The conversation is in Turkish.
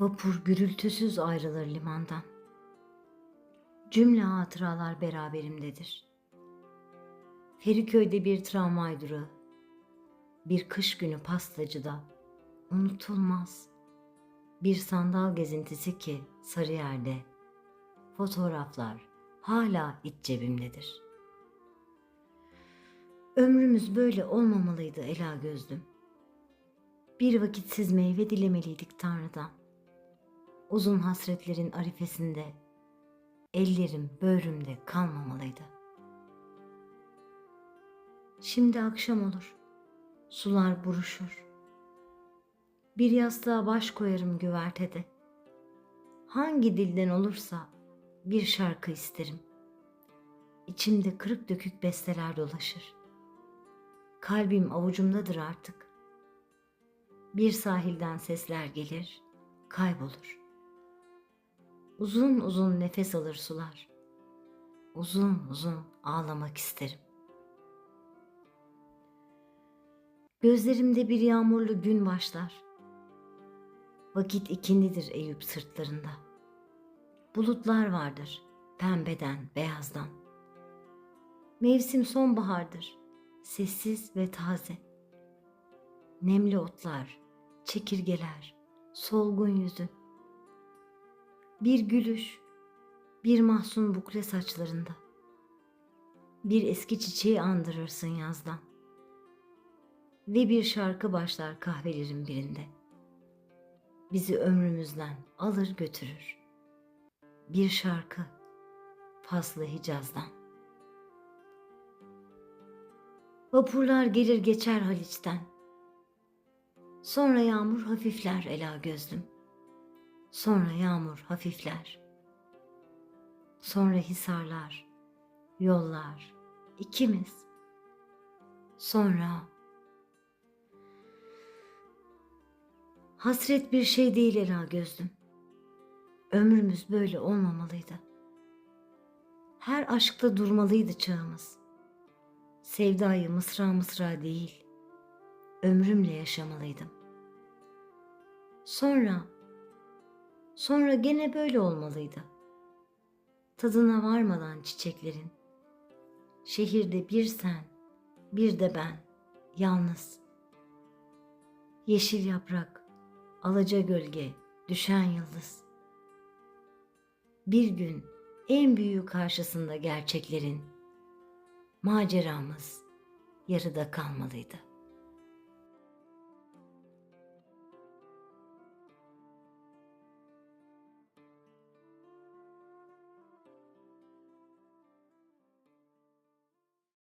Vapur gürültüsüz ayrılır limandan. Cümle hatıralar beraberimdedir. Feriköy'de bir tramvay durağı, bir kış günü pastacıda unutulmaz bir sandal gezintisi ki Sarıyer'de fotoğraflar hala iç cebimdedir. Ömrümüz böyle olmamalıydı Ela gözlüm. Bir vakitsiz meyve dilemeliydik Tanrı'dan. Uzun hasretlerin arifesinde ellerim böğrümde kalmamalıydı. Şimdi akşam olur. Sular buruşur. Bir yastığa baş koyarım güvertede. Hangi dilden olursa bir şarkı isterim. İçimde kırık dökük besteler dolaşır. Kalbim avucumdadır artık. Bir sahilden sesler gelir, kaybolur. Uzun uzun nefes alır sular. Uzun uzun ağlamak isterim. Gözlerimde bir yağmurlu gün başlar. Vakit ikindidir Eyüp sırtlarında. Bulutlar vardır pembeden, beyazdan. Mevsim sonbahardır, sessiz ve taze. Nemli otlar, çekirgeler, solgun yüzün. Bir gülüş, bir mahzun bukle saçlarında. Bir eski çiçeği andırırsın yazdan. Ve bir şarkı başlar kahvelerin birinde. Bizi ömrümüzden alır götürür. Bir şarkı Faslı Hicaz'dan. Vapurlar gelir geçer Haliç'ten. Sonra yağmur hafifler ela gözlüm. Sonra yağmur hafifler. Sonra hisarlar, yollar, ikimiz. Sonra hasret bir şey değil ela gözlüm. Ömrümüz böyle olmamalıydı. Her aşkta durmalıydı çağımız. Sevdayı mısra mısra değil, ömrümle yaşamalıydım. Sonra, sonra gene böyle olmalıydı. Tadına varmadan çiçeklerin, şehirde bir sen, bir de ben, yalnız. Yeşil yaprak, alaca gölge, düşen yıldız. Bir gün en büyük karşısında gerçeklerin maceramız yarıda kalmalıydı.